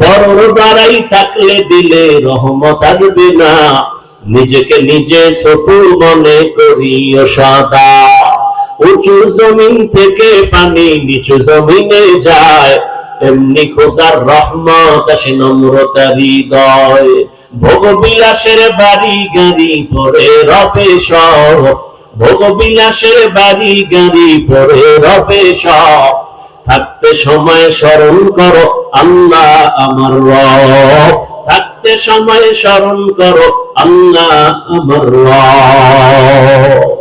বড় দ্বারাই থাকলে দিলে রহমত আসবে না। নিজেকে নিজে ছোট মনে করিও সদা। উঁচু জমিন থেকে পানি নিচু জমিনে যায়। তেমনি খোদার রহমত আসে নম্রতা হৃদয়। ভোগ বিলাসের বাড়ি গাড়ি পরে রবে সব। ভোগ বিলাসের বাড়ি গাড়ি পরে রবে সব। থাকতে সময় স্মরণ করো আল্লাহ আমার রব। থাকতে সময় স্মরণ করো আল্লাহ আমার রব।